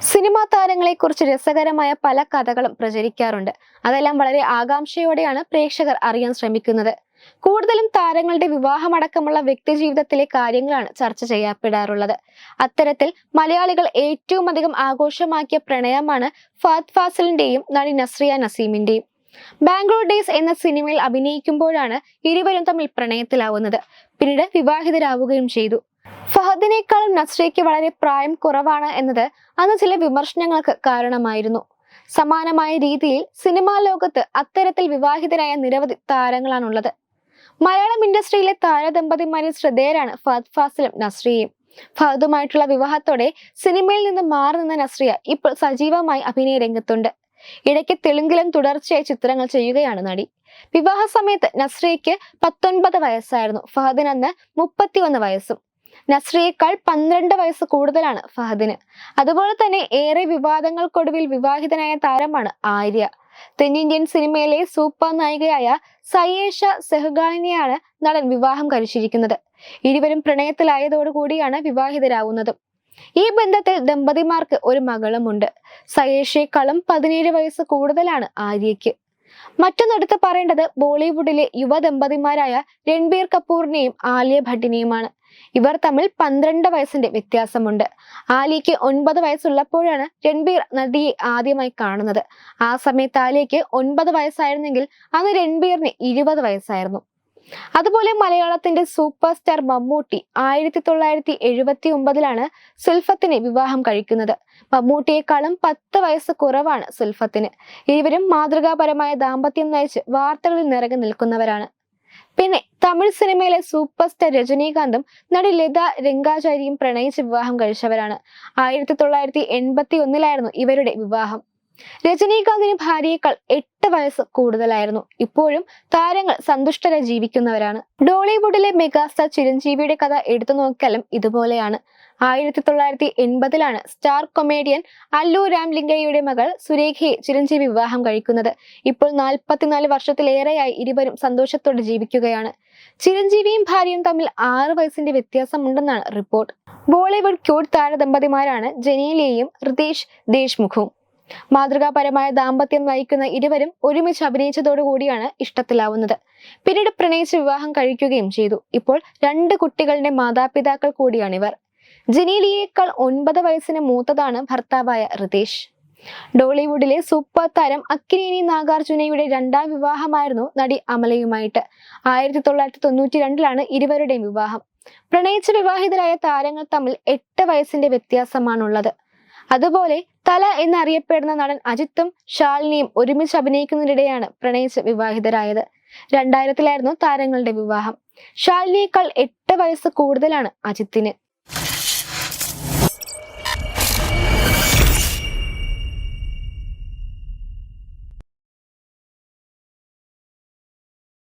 Cinema താരങ്ങളെ കുറിച്ച് രസകരമായ പല കഥകളും പ്രചരിക്കാറുണ്ട്. അതെല്ലാം വളരെ ആകാംക്ഷയോടെയാണ് പ്രേക്ഷകർ അറിയാൻ ശ്രമിക്കുന്നത്. കൂടുതലും താരങ്ങളുടെ വിവാഹമടക്കമുള്ള വ്യക്തിജീവിതത്തിലെ കാര്യങ്ങളാണ് ചർച്ച ചെയ്യപ്പെടാറുള്ളത്. അത്തരത്തിൽ മലയാളികൾ ഏറ്റവും അധികം ആഘോഷമാക്കിയ പ്രണയമാണ് ഫാദ് ഫാസിലിന്റെയും നടി നസ്രിയ നസീമിന്റെയും. ബാംഗ്ലൂർ ഡേയ്സ് എന്ന സിനിമയിൽ അഭിനയിക്കുമ്പോഴാണ് ഇരുവരും തമ്മിൽ പ്രണയത്തിലാവുന്നത്. പിന്നീട് വിവാഹിതരാവുകയും ചെയ്തു. ഫഹദിനേക്കാളും നസ്രിയയ്ക്ക് വളരെ പ്രായം കുറവാണ് എന്നത് അന്ന് ചില വിമർശനങ്ങൾക്ക് കാരണമായിരുന്നു. സമാനമായ രീതിയിൽ സിനിമാ ലോകത്ത് അത്തരത്തിൽ വിവാഹിതരായ നിരവധി താരങ്ങളാണുള്ളത്. മലയാളം ഇൻഡസ്ട്രിയിലെ താരദമ്പതിമാരിൽ ശ്രദ്ധേയരാണ് ഫഹദ് ഫാസിലും നസ്രിയയും. ഫഹദുമായിട്ടുള്ള വിവാഹത്തോടെ സിനിമയിൽ നിന്ന് മാറി നിന്ന നസ്രിയ ഇപ്പോൾ സജീവമായി അഭിനയ രംഗത്തുണ്ട്. ഇടയ്ക്ക് തെലുങ്കിലും തുടർച്ചയായി ചിത്രങ്ങൾ ചെയ്യുകയാണ് നടി. വിവാഹ സമയത്ത് നസ്രിയയ്ക്ക് പത്തൊൻപത് വയസ്സായിരുന്നു. ഫഹദിന് അന്ന് മുപ്പത്തിയൊന്ന് വയസ്സും. നസ്രിയേക്കാൾ പന്ത്രണ്ട് വയസ്സ് കൂടുതലാണ് ഫഹദിന്. അതുപോലെ തന്നെ ഏറെ വിവാദങ്ങൾക്കൊടുവിൽ വിവാഹിതനായ താരമാണ് ആര്യ. തെന്നിന്ത്യൻ സിനിമയിലെ സൂപ്പർ നായികയായ സയേഷ സെഹ്ഗാലിനെയാണ് നടൻ വിവാഹം കഴിച്ചിരിക്കുന്നത്. ഇരുവരും പ്രണയത്തിലായതോടുകൂടിയാണ് വിവാഹിതരാകുന്നതും ഈ ബന്ധത്തിൽ ദമ്പതിമാർക്ക് ഒരു മകളുമുണ്ട്. സയേഷയെക്കാളും പതിനേഴ് വയസ്സ് കൂടുതലാണ് ആര്യയ്ക്ക്. മറ്റൊന്നെടുത്ത് പറയേണ്ടത് ബോളിവുഡിലെ യുവ ദമ്പതിമാരായ രൺബീർ കപൂറിനെയും ആലിയ ഭട്ടിനെയുമാണ്. ഇവർ തമ്മിൽ പന്ത്രണ്ട് വയസ്സിന്റെ വ്യത്യാസമുണ്ട്. ആലിക്ക് ഒൻപത് വയസ്സുള്ളപ്പോഴാണ് രൺബീർ നടിയെ ആദ്യമായി കാണുന്നത്. ആ സമയത്ത് ആലിയയ്ക്ക് ഒൻപത് വയസ്സായിരുന്നെങ്കിൽ അന്ന് രൺബീറിന് ഇരുപത് വയസ്സായിരുന്നു. അതുപോലെ മലയാളത്തിന്റെ സൂപ്പർ സ്റ്റാർ മമ്മൂട്ടി ആയിരത്തി തൊള്ളായിരത്തി എഴുപത്തി ഒമ്പതിലാണ് സുൽഫത്തിനെ വിവാഹം കഴിക്കുന്നത്. മമ്മൂട്ടിയെക്കാളും പത്ത് വയസ്സ് കുറവാണ് സുൽഫത്തിന്. ഇരുവരും മാതൃകാപരമായ ദാമ്പത്യം നയിച്ച് വാർത്തകളിൽ നിറകെ നിൽക്കുന്നവരാണ്. പിന്നെ തമിഴ് സിനിമയിലെ സൂപ്പർ സ്റ്റാർ രജനീകാന്തും നടി ലത രംഗാചാരിയും പ്രണയിച്ച് വിവാഹം കഴിച്ചവരാണ്. ആയിരത്തി തൊള്ളായിരത്തി എൺപത്തി ഒന്നിലായിരുന്നു ഇവരുടെ വിവാഹം. രജനീകാന്തിന് ഭാര്യയേക്കാൾ എട്ട് വയസ്സ് കൂടുതലായിരുന്നു. ഇപ്പോഴും താരങ്ങൾ സന്തുഷ്ടരായി ജീവിക്കുന്നവരാണ്. ഡോളിവുഡിലെ മെഗാസ്റ്റാർ ചിരഞ്ജീവിയുടെ കഥ എടുത്തു നോക്കിയാലും ഇതുപോലെയാണ്. ആയിരത്തി തൊള്ളായിരത്തി എൺപതിലാണ് സ്റ്റാർ കൊമേഡിയൻ അല്ലു രാംലിംഗയുടെ മകൾ സുരേഖയെ ചിരഞ്ജീവി വിവാഹം കഴിക്കുന്നത്. ഇപ്പോൾ നാൽപ്പത്തിനാല് വർഷത്തിലേറെയായി ഇരുവരും സന്തോഷത്തോടെ ജീവിക്കുകയാണ്. ചിരഞ്ജീവിയും ഭാര്യയും തമ്മിൽ ആറ് വയസ്സിന്റെ വ്യത്യാസമുണ്ടെന്നാണ് റിപ്പോർട്ട്. ബോളിവുഡ് ക്യൂട്ട് താരദമ്പതിമാരാണ് ജനീലയും റിതേഷ് ദേശ്മുഖും. മാതൃകാപരമായ ദാമ്പത്യം നയിക്കുന്ന ഇരുവരും ഒരുമിച്ച് അഭിനയിച്ചതോടുകൂടിയാണ് ഇഷ്ടത്തിലാവുന്നത്. പിന്നീട് പ്രണയിച്ച് വിവാഹം കഴിക്കുകയും ചെയ്തു. ഇപ്പോൾ രണ്ട് കുട്ടികളുടെ മാതാപിതാക്കൾ കൂടിയാണിവർ. ജനീലിയേക്കാൾ ഒൻപത് വയസ്സിന് മൂത്തതാണ് ഭർത്താവായ റിതേഷ്. ഡോളിവുഡിലെ സൂപ്പർ താരം അക്കിനേനി നാഗാർജുനയുടെ രണ്ടാം വിവാഹമായിരുന്നു നടി അമലയുമായിട്ട്. ആയിരത്തി തൊള്ളായിരത്തി തൊണ്ണൂറ്റി രണ്ടിലാണ് ഇരുവരുടെയും വിവാഹം. പ്രണയിച്ച് വിവാഹിതരായ താരങ്ങൾ തമ്മിൽ എട്ട് വയസ്സിന്റെ വ്യത്യാസമാണുള്ളത്. അതുപോലെ തല എന്നറിയപ്പെടുന്ന നടൻ അജിത്തും ഷാലിനിയും ഒരുമിച്ച് അഭിനയിക്കുന്നതിനിടെയാണ് പ്രണയിച്ച് വിവാഹിതരായത്. രണ്ടായിരത്തിലായിരുന്നു താരങ്ങളുടെ വിവാഹം. ഷാലിനിയേക്കാൾ എട്ട് വയസ്സ് കൂടുതലാണ് അജിത്തിന്.